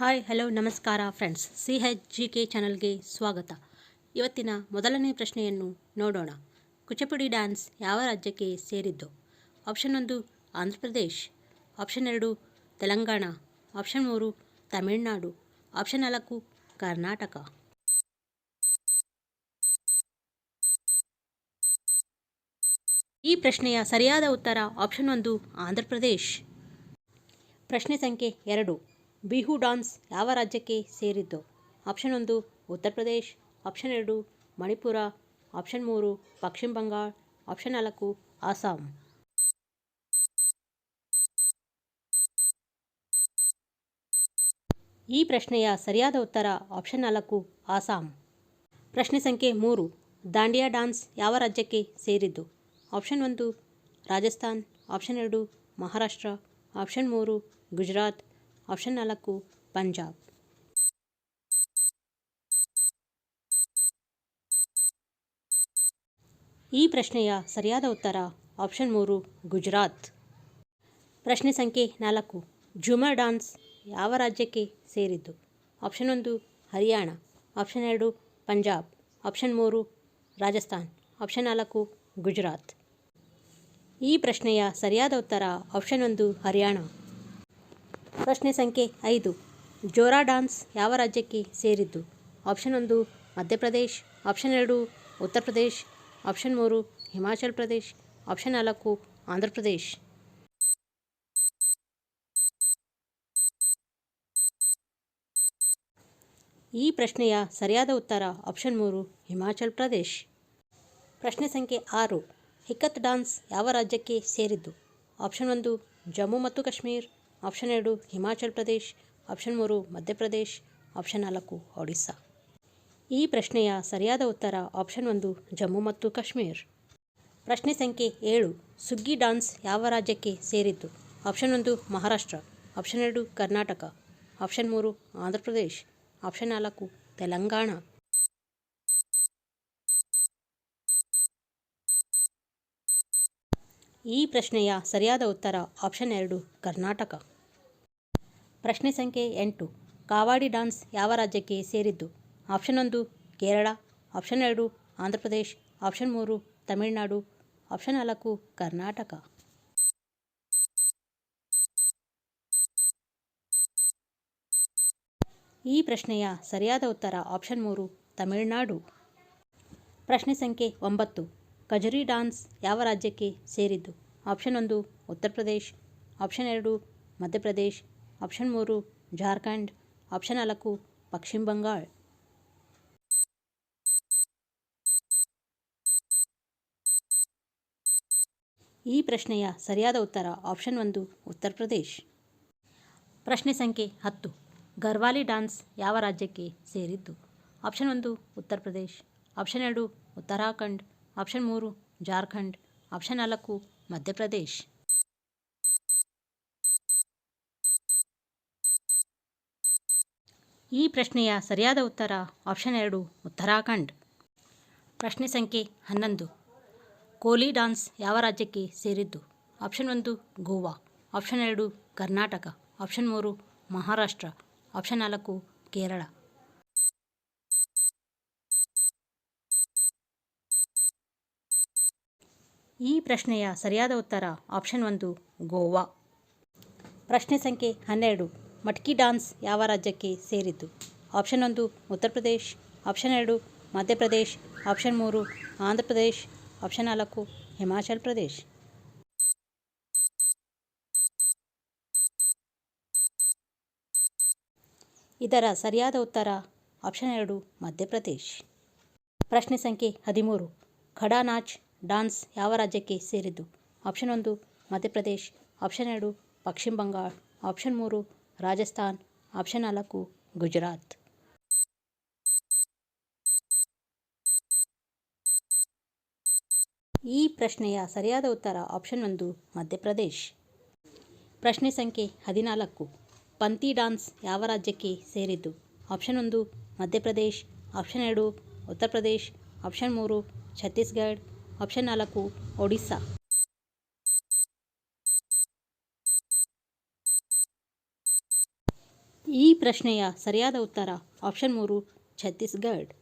Hi, hello, ನಮಸ್ಕಾರ friends. C H G K ಚಾನಲ್ಗೆ ಸ್ವಾಗತ. ಇವತ್ತಿನ ಮೊದಲನೇ ಪ್ರಶ್ನೆಯನ್ನು ನೋಡೋಣ. ಕುಚಿಪುಡಿ ಡ್ಯಾನ್ಸ್ ಯಾವ ರಾಜ್ಯಕ್ಕೆ ಸೇರಿದ್ದು? ಆಪ್ಷನ್ ಒಂದು, ಆಂಧ್ರ ಪ್ರದೇಶ್. ಆಪ್ಷನ್ ಎರಡು, ತೆಲಂಗಾಣ. ಆಪ್ಷನ್ ಮೂರು, ತಮಿಳುನಾಡು. ಆಪ್ಷನ್ ನಾಲ್ಕು, ಕರ್ನಾಟಕ. ಈ ಪ್ರಶ್ನೆಯ ಸರಿಯಾದ ಉತ್ತರ ಆಪ್ಷನ್ ಒಂದು, ಆಂಧ್ರ ಪ್ರದೇಶ್. ಪ್ರಶ್ನೆ ಸಂಖ್ಯೆ ಎರಡು. ಬಿಹು ಡಾನ್ಸ್ ಯಾವ ರಾಜ್ಯಕ್ಕೆ ಸೇರಿದ್ದು? ಆಪ್ಷನ್ ಒಂದು, ಉತ್ತರ ಪ್ರದೇಶ್. ಆಪ್ಷನ್ ಎರಡು, ಮಣಿಪುರ. ಆಪ್ಷನ್ ಮೂರು, ಪಶ್ಚಿಮ ಬಂಗಾಳ. ಆಪ್ಷನ್ ನಾಲ್ಕು ಆಸಾಂ ಈ ಪ್ರಶ್ನೆಯ ಸರಿಯಾದ ಉತ್ತರ ಆಪ್ಷನ್ ನಾಲ್ಕು ಆಸಾಂ ಪ್ರಶ್ನೆ ಸಂಖ್ಯೆ ಮೂರು, ದಾಂಡಿಯಾ ಡಾನ್ಸ್ ಯಾವ ರಾಜ್ಯಕ್ಕೆ ಸೇರಿದ್ದು? ಆಪ್ಷನ್ ಒಂದು, ರಾಜಸ್ಥಾನ್. ಆಪ್ಷನ್ ಎರಡು, ಮಹಾರಾಷ್ಟ್ರ. ಆಪ್ಷನ್ ಮೂರು, ಗುಜರಾತ್. ಆಪ್ಷನ್ ನಾಲ್ಕು, ಪಂಜಾಬ್. ಈ ಪ್ರಶ್ನೆಯ ಸರಿಯಾದ ಉತ್ತರ ಆಪ್ಷನ್ ಮೂರು, ಗುಜರಾತ್. ಪ್ರಶ್ನೆ ಸಂಖ್ಯೆ ನಾಲ್ಕು ಝುಮರ್ ಡಾನ್ಸ್ ಯಾವ ರಾಜ್ಯಕ್ಕೆ ಸೇರಿದ್ದು? ಆಪ್ಷನ್ ಒಂದು, ಹರಿಯಾಣ. ಆಪ್ಷನ್ ಎರಡು, ಪಂಜಾಬ್. ಆಪ್ಷನ್ ಮೂರು, ರಾಜಸ್ಥಾನ್. ಆಪ್ಷನ್ ನಾಲ್ಕು, ಗುಜರಾತ್. ಈ ಪ್ರಶ್ನೆಯ ಸರಿಯಾದ ಉತ್ತರ ಆಪ್ಷನ್ ಒಂದು, ಹರಿಯಾಣ. ಪ್ರಶ್ನೆ ಸಂಖ್ಯೆ ಐದು. ಜೋರಾ ಡಾನ್ಸ್ ಯಾವ ರಾಜ್ಯಕ್ಕೆ ಸೇರಿದ್ದು? ಆಪ್ಷನ್ ಒಂದು ಮಧ್ಯಪ್ರದೇಶ್ ಆಪ್ಷನ್ ಎರಡು, ಉತ್ತರ ಪ್ರದೇಶ್. ಆಪ್ಷನ್ ಮೂರು, ಹಿಮಾಚಲ್ ಪ್ರದೇಶ್. ಆಪ್ಷನ್ ನಾಲ್ಕು, ಆಂಧ್ರ ಪ್ರದೇಶ್. ಈ ಪ್ರಶ್ನೆಯ ಸರಿಯಾದ ಉತ್ತರ ಆಪ್ಷನ್ ಮೂರು, ಹಿಮಾಚಲ್ ಪ್ರದೇಶ್. ಪ್ರಶ್ನೆ ಸಂಖ್ಯೆ ಆರು. ಹಿಕ್ಕತ್ ಡಾನ್ಸ್ ಯಾವ ರಾಜ್ಯಕ್ಕೆ ಸೇರಿದ್ದು? ಆಪ್ಷನ್ ಒಂದು, ಜಮ್ಮು ಮತ್ತು ಕಾಶ್ಮೀರ್. ಆಪ್ಷನ್ ಎರಡು, ಹಿಮಾಚಲ್ ಪ್ರದೇಶ್. ಆಪ್ಷನ್ ಮೂರು ಮಧ್ಯಪ್ರದೇಶ್ ಆಪ್ಷನ್ ನಾಲ್ಕು, ಒಡಿಸ್ಸಾ. ಈ ಪ್ರಶ್ನೆಯ ಸರಿಯಾದ ಉತ್ತರ ಆಪ್ಷನ್ ಒಂದು, ಜಮ್ಮು ಮತ್ತು ಕಾಶ್ಮೀರ್. ಪ್ರಶ್ನೆ ಸಂಖ್ಯೆ ಏಳು, ಸುಗ್ಗಿ ಡಾನ್ಸ್ ಯಾವ ರಾಜ್ಯಕ್ಕೆ ಸೇರಿದ್ದು? ಆಪ್ಷನ್ ಒಂದು, ಮಹಾರಾಷ್ಟ್ರ. ಆಪ್ಷನ್ ಎರಡು, ಕರ್ನಾಟಕ. ಆಪ್ಷನ್ ಮೂರು, ಆಂಧ್ರ ಪ್ರದೇಶ್. ಆಪ್ಷನ್ ನಾಲ್ಕು, ತೆಲಂಗಾಣ. ಈ ಪ್ರಶ್ನೆಯ ಸರಿಯಾದ ಉತ್ತರ ಆಪ್ಷನ್ ಎರಡು, ಕರ್ನಾಟಕ. ಪ್ರಶ್ನೆ ಸಂಖ್ಯೆ ಎಂಟು. ಕಾವಾಡಿ ಡಾನ್ಸ್ ಯಾವ ರಾಜ್ಯಕ್ಕೆ ಸೇರಿದ್ದು? ಆಪ್ಷನ್ ಒಂದು, ಕೇರಳ. ಆಪ್ಷನ್ ಎರಡು ಆಂಧ್ರ ಪ್ರದೇಶ್ ಆಪ್ಷನ್ ಮೂರು, ತಮಿಳುನಾಡು. ಆಪ್ಷನ್ ನಾಲ್ಕು, ಕರ್ನಾಟಕ. ಈ ಪ್ರಶ್ನೆಯ ಸರಿಯಾದ ಉತ್ತರ ಆಪ್ಷನ್ ಮೂರು, ತಮಿಳುನಾಡು. ಪ್ರಶ್ನೆ ಸಂಖ್ಯೆ ಒಂಬತ್ತು. ಕಜರಿ ಡಾನ್ಸ್ ಯಾವ ರಾಜ್ಯಕ್ಕೆ ಸೇರಿದ್ದು? ಆಪ್ಷನ್ ಒಂದು, ಉತ್ತರ ಪ್ರದೇಶ್. ಆಪ್ಷನ್ ಎರಡು ಮಧ್ಯಪ್ರದೇಶ್ ಆಪ್ಷನ್ ಮೂರು, ಜಾರ್ಖಂಡ್. ಆಪ್ಷನ್ ನಾಲ್ಕು, ಪಶ್ಚಿಮ ಬಂಗಾಳ. ಈ ಪ್ರಶ್ನೆಯ ಸರಿಯಾದ ಉತ್ತರ ಆಪ್ಷನ್ ಒಂದು, ಉತ್ತರ ಪ್ರದೇಶ್. ಪ್ರಶ್ನೆ ಸಂಖ್ಯೆ ಹತ್ತು ಗರ್ವಾಲಿ ಡಾನ್ಸ್ ಯಾವ ರಾಜ್ಯಕ್ಕೆ ಸೇರಿದ್ದು? ಆಪ್ಷನ್ ಒಂದು, ಉತ್ತರ ಪ್ರದೇಶ್. ಆಪ್ಷನ್ ಎರಡು, ಉತ್ತರಾಖಂಡ್. ಆಪ್ಷನ್ ಮೂರು, ಜಾರ್ಖಂಡ್. ಆಪ್ಷನ್ ನಾಲ್ಕು ಮಧ್ಯಪ್ರದೇಶ್ ಈ ಪ್ರಶ್ನೆಯ ಸರಿಯಾದ ಉತ್ತರ ಆಪ್ಷನ್ ಎರಡು, ಉತ್ತರಾಖಂಡ್. ಪ್ರಶ್ನೆ ಸಂಖ್ಯೆ ಹನ್ನೊಂದು. ಕೋಲಿ ಡಾನ್ಸ್ ಯಾವ ರಾಜ್ಯಕ್ಕೆ ಸೇರಿದ್ದು? ಆಪ್ಷನ್ ಒಂದು, ಗೋವಾ. ಆಪ್ಷನ್ ಎರಡು, ಕರ್ನಾಟಕ. ಆಪ್ಷನ್ ಮೂರು, ಮಹಾರಾಷ್ಟ್ರ. ಆಪ್ಷನ್ ನಾಲ್ಕು, ಕೇರಳ. ಈ ಪ್ರಶ್ನೆಯ ಸರಿಯಾದ ಉತ್ತರ ಆಪ್ಷನ್ ಒಂದು, ಗೋವಾ. ಪ್ರಶ್ನೆ ಸಂಖ್ಯೆ ಹನ್ನೆರಡು ಮಟ್ಕಿ ಡಾನ್ಸ್ ಯಾವ ರಾಜ್ಯಕ್ಕೆ ಸೇರಿದ್ದು? ಆಪ್ಷನ್ ಒಂದು, ಉತ್ತರ ಪ್ರದೇಶ್. ಆಪ್ಷನ್ ಎರಡು ಮಧ್ಯಪ್ರದೇಶ್ ಆಪ್ಷನ್ ಮೂರು, ಆಂಧ್ರ ಪ್ರದೇಶ್. ಆಪ್ಷನ್ ನಾಲ್ಕು, ಹಿಮಾಚಲ್ ಪ್ರದೇಶ್. ಇದರ ಸರಿಯಾದ ಉತ್ತರ ಆಪ್ಷನ್ ಎರಡು ಮಧ್ಯಪ್ರದೇಶ್ ಪ್ರಶ್ನೆ ಸಂಖ್ಯೆ ಹದಿಮೂರು. ಖಡಾನಾಚ್ ಡಾನ್ಸ್ ಯಾವ ರಾಜ್ಯಕ್ಕೆ ಸೇರಿದ್ದು? ಆಪ್ಷನ್ ಒಂದು ಮಧ್ಯಪ್ರದೇಶ್ ಆಪ್ಷನ್ ಎರಡು, ಪಶ್ಚಿಮ ಬಂಗಾಳ. ಆಪ್ಷನ್ ಮೂರು ರಾಜಸ್ಥಾನ್ ಆಪ್ಷನ್ ನಾಲ್ಕು, ಗುಜರಾತ್. ಈ ಪ್ರಶ್ನೆಯ ಸರಿಯಾದ ಉತ್ತರ ಆಪ್ಷನ್ ಒಂದು, ಮಧ್ಯಪ್ರದೇಶ್. ಪ್ರಶ್ನೆ ಸಂಖ್ಯೆ ಹದಿನಾಲ್ಕು ಪಂತಿ ಡಾನ್ಸ್ ಯಾವ ರಾಜ್ಯಕ್ಕೆ ಸೇರಿದ್ದು? ಆಪ್ಷನ್ ಒಂದು, ಮಧ್ಯಪ್ರದೇಶ್ ಆಪ್ಷನ್ ಎರಡು ಉತ್ತರ ಪ್ರದೇಶ್ ಆಪ್ಷನ್ ಮೂರು, ಛತ್ತೀಸ್ಗಢ್ ಆಪ್ಷನ್ ನಾಲ್ಕು, ಒಡಿಸ್ಸಾ. ಈ ಪ್ರಶ್ನೆಯ ಸರಿಯಾದ ಉತ್ತರ ಆಪ್ಷನ್ ಮೂರು ಛತ್ತೀಸ್ಗಢ್.